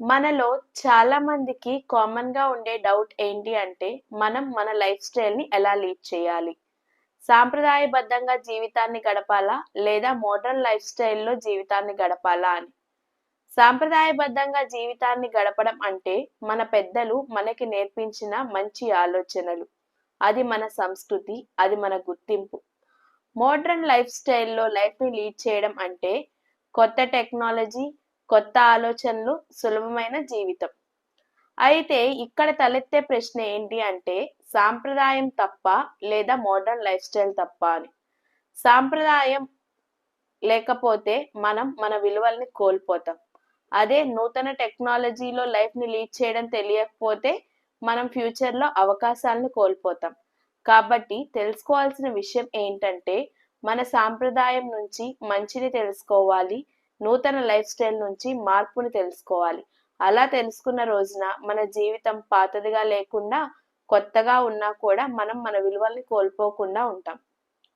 మనలో చాలా మందికి కామన్గా ఉండే డౌట్ ఏంటి అంటే మనం మన లైఫ్ స్టైల్ని ఎలా లీడ్ చేయాలి? సాంప్రదాయబద్ధంగా జీవితాన్ని గడపాలా? లేదా మోడర్న్ లైఫ్ స్టైల్లో జీవితాన్ని గడపాలా అని? సాంప్రదాయబద్ధంగా జీవితాన్ని గడపడం అంటే మన పెద్దలు మనకి నేర్పించిన మంచి ఆలోచనలు. అది మన సంస్కృతి అది మన గుర్తింపు. మోడ్రన్ లైఫ్ స్టైల్లో లైఫ్ని లీడ్ చేయడం అంటే కొత్త టెక్నాలజీ కొత్త ఆలోచనలు సులభమైన జీవితం. అయితే ఇక్కడ తలెత్తే ప్రశ్న ఏంటి అంటే సాంప్రదాయం తప్ప లేదా మోడర్న్ లైఫ్ స్టైల్ తప్ప అని. సాంప్రదాయం లేకపోతే మనం మన విలువల్ని కోల్పోతాం. అదే నూతన టెక్నాలజీలో లైఫ్ని లీడ్ చేయడం తెలియకపోతే మనం ఫ్యూచర్లో అవకాశాలను కోల్పోతాం. కాబట్టి తెలుసుకోవాల్సిన విషయం ఏంటంటే మన సాంప్రదాయం నుంచి మంచిని తెలుసుకోవాలి నూతన లైఫ్ స్టైల్ నుంచి మార్పుని తెలుసుకోవాలి. అలా తెలుసుకున్న రోజున మన జీవితం పాతదిగా లేకుండా కొత్తగా ఉన్నా కూడా మనం మన విలువల్ని కోల్పోకుండా ఉంటాం.